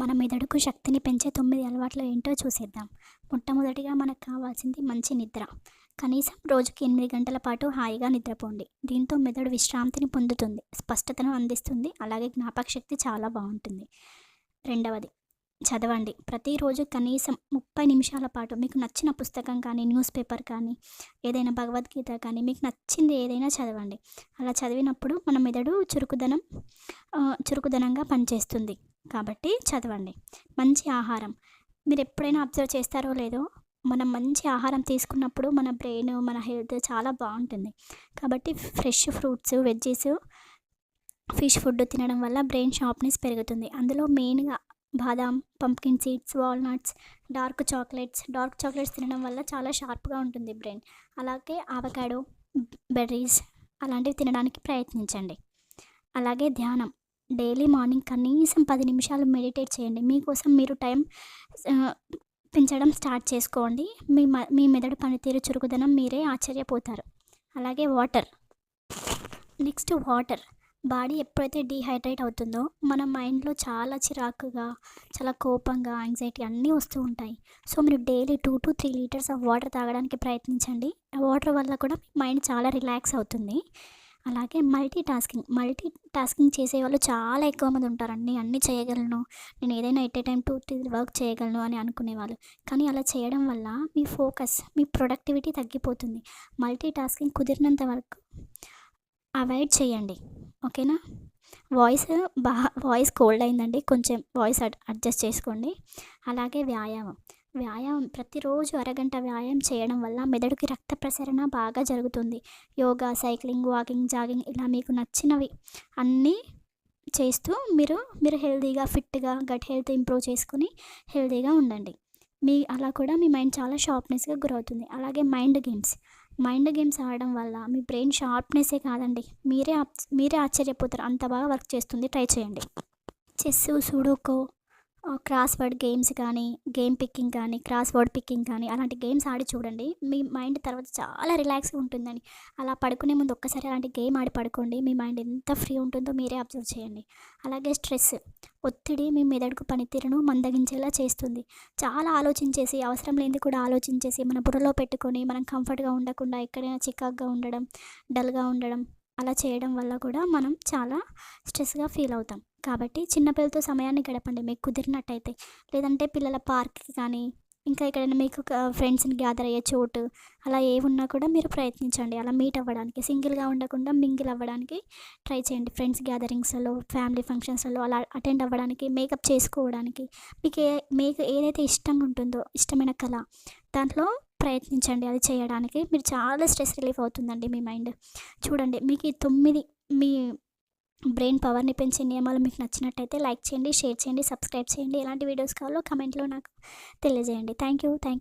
మన మెదడుకు శక్తిని పెంచే తొమ్మిది అలవాట్లు ఏంటో చూసేద్దాం. మొట్టమొదటిగా మనకు కావాల్సింది మంచి నిద్ర. కనీసం రోజుకి ఎనిమిది గంటల పాటు హాయిగా నిద్రపోండి. దీంతో మెదడు విశ్రాంతిని పొందుతుంది స్పష్టతను అందిస్తుంది అలాగే జ్ఞాపక శక్తి చాలా బాగుంటుంది. రెండవది చదవండి. ప్రతిరోజు కనీసం ముప్పై నిమిషాల పాటు మీకు నచ్చిన పుస్తకం కానీ న్యూస్ పేపర్ కానీ ఏదైనా భగవద్గీత కానీ మీకు నచ్చింది ఏదైనా చదవండి. అలా చదివినప్పుడు మన మెదడు చురుకుదనం చురుకుదనంగా పనిచేస్తుంది. కాబట్టి చదవండి. మంచి ఆహారం. మీరు ఎప్పుడైనా అబ్జర్వ్ చేస్తారో లేదో మనం మంచి ఆహారం తీసుకున్నప్పుడు మన బ్రెయిన్ మన హెల్త్ చాలా బాగుంటుంది. కాబట్టి fresh fruits veggies fish food తినడం వల్ల బ్రెయిన్ షార్ప్నెస్ పెరుగుతుంది. అందులో మెయిన్గా బాదాం pumpkin seeds walnuts dark chocolates dark chocolates తినడం వల్ల చాలా షార్ప్గా ఉంటుంది బ్రెయిన్. అలాగే ఆవకాడో బెర్రీస్ అలాంటివి తినడానికి ప్రయత్నించండి. అలాగే ధ్యానం. డైలీ మార్నింగ్ కనీసం పది నిమిషాలు మెడిటేట్ చేయండి. మీకోసం మీరు టైం పెంచడం స్టార్ట్ చేసుకోండి. మీ మ- మీ మెదడు పనితీరు చురుకుదనం మీరే ఆశ్చర్యపోతారు. అలాగే వాటర్. Next water. బాడీ ఎప్పుడైతే డీహైడ్రేట్ అవుతుందో మన మైండ్లో చాలా చిరాకుగా చాలా కోపంగా యాంగ్జైటీ అన్నీ వస్తూ ఉంటాయి. సో మీరు daily two to three litres of water తాగడానికి ప్రయత్నించండి. వాటర్ వల్ల కూడా మీ మైండ్ చాలా రిలాక్స్ అవుతుంది. అలాగే మల్టీ టాస్కింగ్ మల్టీ టాస్కింగ్ చేసే వాళ్ళు చాలా ఎక్కువ మంది ఉంటారండి. అన్నీ చేయగలను. నేను ఏదైనా at a time two three work చేయగలను అని అనుకునేవాళ్ళు. కానీ అలా చేయడం వల్ల మీ ఫోకస్ మీ ప్రొడక్టివిటీ తగ్గిపోతుంది. మల్టీ టాస్కింగ్ కుదిరినంత వరకు అవాయిడ్ చేయండి. ఓకేనా? వాయిస్ బాగా వాయిస్ కోల్డ్ అయిందండి. కొంచెం వాయిస్ అడ్జస్ట్ చేసుకోండి. అలాగే వ్యాయామం. వ్యాయామం ప్రతిరోజు అరగంట వ్యాయామం చేయడం వల్ల మెదడుకి రక్త ప్రసరణ బాగా జరుగుతుంది. యోగా సైక్లింగ్ వాకింగ్ జాగింగ్ ఇలా మీకు నచ్చినవి అన్నీ చేస్తూ మీరు మీరు హెల్తీగా ఫిట్గా గట్ హెల్త్ ఇంప్రూవ్ చేసుకుని హెల్తీగా ఉండండి. మీ అలా కూడా మీ మైండ్ చాలా షార్ప్నెస్గా గురవుతుంది. అలాగే మైండ్ గేమ్స్. మైండ్ గేమ్స్ ఆడడం వల్ల మీ బ్రెయిన్ షార్ప్నెస్సే కాదండి. మీరే మీరే ఆశ్చర్యపోతారు. అంత బాగా వర్క్ చేస్తుంది. ట్రై చేయండి. Chess sudoku crossword games కానీ గేమ్ పిక్కింగ్ కానీ క్రాస్ వర్డ్ పిక్కింగ్ కానీ అలాంటి గేమ్స్ ఆడి చూడండి. మీ మైండ్ తర్వాత చాలా రిలాక్స్గా ఉంటుందని అలా పడుకునే ముందు ఒక్కసారి అలాంటి గేమ్ ఆడి పడుకోండి. మీ మైండ్ ఎంత ఫ్రీ ఉంటుందో మీరే అబ్జర్వ్ చేయండి. అలాగే స్ట్రెస్ ఒత్తిడి మీ మెదడుకు పనితీరును మందగించేలా చేస్తుంది. చాలా ఆలోచించేసి అవసరం లేనిది కూడా ఆలోచించేసి మన బుర్రలో పెట్టుకొని మనం కంఫర్ట్గా ఉండకుండా ఎక్కడైనా చికాగ్గా ఉండడం డల్గా ఉండడం అలా చేయడం వల్ల కూడా మనం చాలా స్ట్రెస్గా ఫీల్ అవుతాం. కాబట్టి చిన్నపిల్లలతో సమయాన్ని గడపండి. మీకు కుదిరినట్టయితే. లేదంటే పిల్లల పార్క్కి కానీ ఇంకా ఎక్కడైనా మీకు ఫ్రెండ్స్ని గ్యాదర్ అయ్యే చోటు అలా ఏ ఉన్నా కూడా మీరు ప్రయత్నించండి. అలా మీట్ అవ్వడానికి సింగిల్గా ఉండకుండా మింగిల్ అవ్వడానికి ట్రై చేయండి. ఫ్రెండ్స్ గ్యాదరింగ్స్లో ఫ్యామిలీ ఫంక్షన్స్లో అలా అటెండ్ అవ్వడానికి మేకప్ చేసుకోవడానికి మీకు ఏ మీకు ఏదైతే ఇష్టంగా ఉంటుందో ఇష్టమైన కళ దాంట్లో ప్రయత్నించండి. అది చేయడానికి మీరు చాలా స్ట్రెస్ రిలీఫ్ అవుతుందండి మీ మైండ్. చూడండి మీకు ఈ తొమ్మిది మీ బ్రెయిన్ పవర్ని పెంచే నియమాలు మీకు నచ్చినట్టయితే లైక్ చేయండి షేర్ చేయండి సబ్స్క్రైబ్ చేయండి. ఎలాంటి వీడియోస్ కావాలో కమెంట్లో నాకు తెలియజేయండి. Thank you thank you.